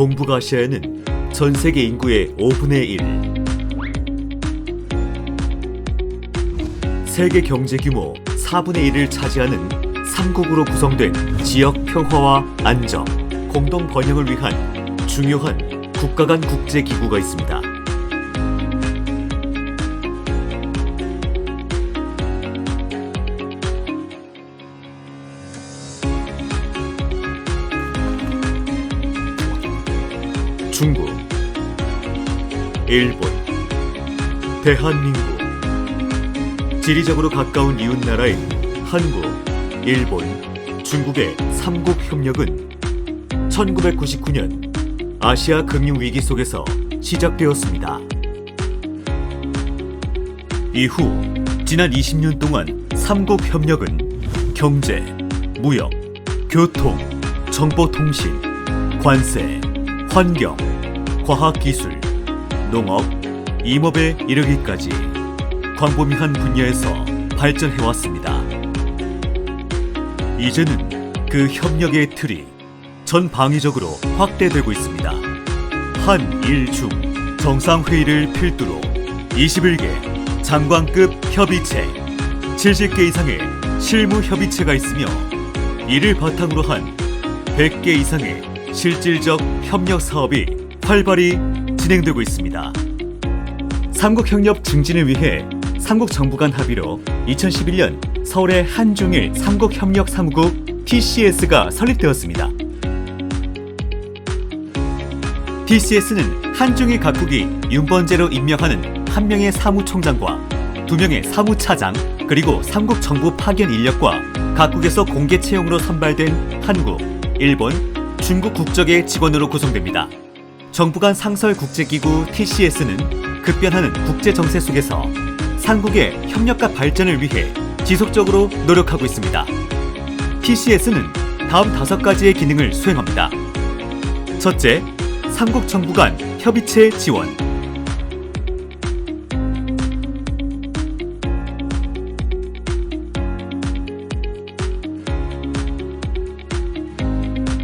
동북아시아에는 전 세계 인구의 5분의 1. 세계 경제 규모 4분의 1을 차지하는 3국으로 구성된 지역 평화와 안정, 공동 번영을 위한 중요한 국가 간 국제 기구가 있습니다. 중국, 일본, 대한민국. 지리적으로 가까운 이웃 나라인 한국, 일본, 중국의 삼국 협력은 1999년 아시아 금융 위기 속에서 시작되었습니다. 이후 지난 20년 동안 삼국 협력은 경제, 무역, 교통, 정보통신, 관세, 환경, 과학기술, 농업, 임업에 이르기까지 광범위한 분야에서 발전해왔습니다. 이제는 그 협력의 틀이 전 방위적으로 확대되고 있습니다. 한일중 정상회의를 필두로 21개 장관급 협의체, 70개 이상의 실무 협의체가 있으며 이를 바탕으로 한 100개 이상의 실질적 협력 사업이 활발히 진행되고 있습니다. 삼국 협력 증진을 위해 삼국 정부 간 합의로 2011년 서울의 한중일 삼국 협력 사무국 TCS가 설립되었습니다. TCS는 한중일 각국이 윤번제로 임명하는 한 명의 사무총장과 두 명의 사무차장 그리고 삼국 정부 파견 인력과 각국에서 공개 채용으로 선발된 한국, 일본, 중국 국적의 직원으로 구성됩니다. 정부 간 상설 국제기구 TCS는 급변하는 국제 정세 속에서 삼국의 협력과 발전을 위해 지속적으로 노력하고 있습니다. TCS는 다음 다섯 가지의 기능을 수행합니다. 첫째, 삼국 정부 간 협의체 지원.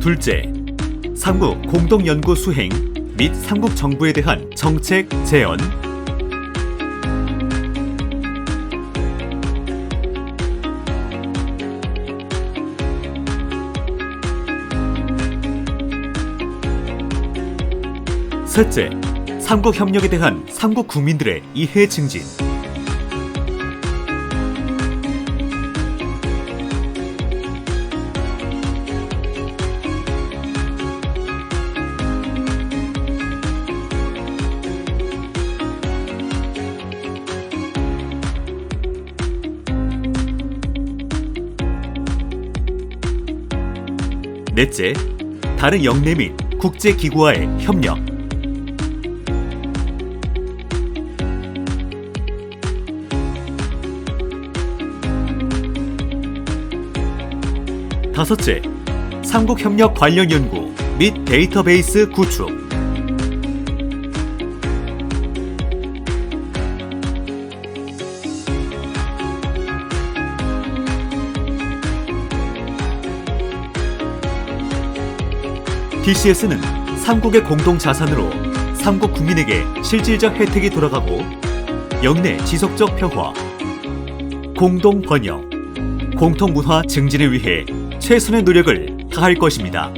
둘째, 삼국 공동 연구 수행 및 삼국 정부에 대한 정책 재현. 셋째, 삼국 협력에 대한 삼국 국민들의 이해 증진. 넷째, 다른 영내 및 국제 기구와의 협력. 다섯째, 삼국 협력 관련 연구 및 데이터베이스 구축. TCS는 삼국의 공동 자산으로 삼국 국민에게 실질적 혜택이 돌아가고 영내 지속적 평화, 공동 번영, 공통 문화 증진을 위해 최선의 노력을 다할 것입니다.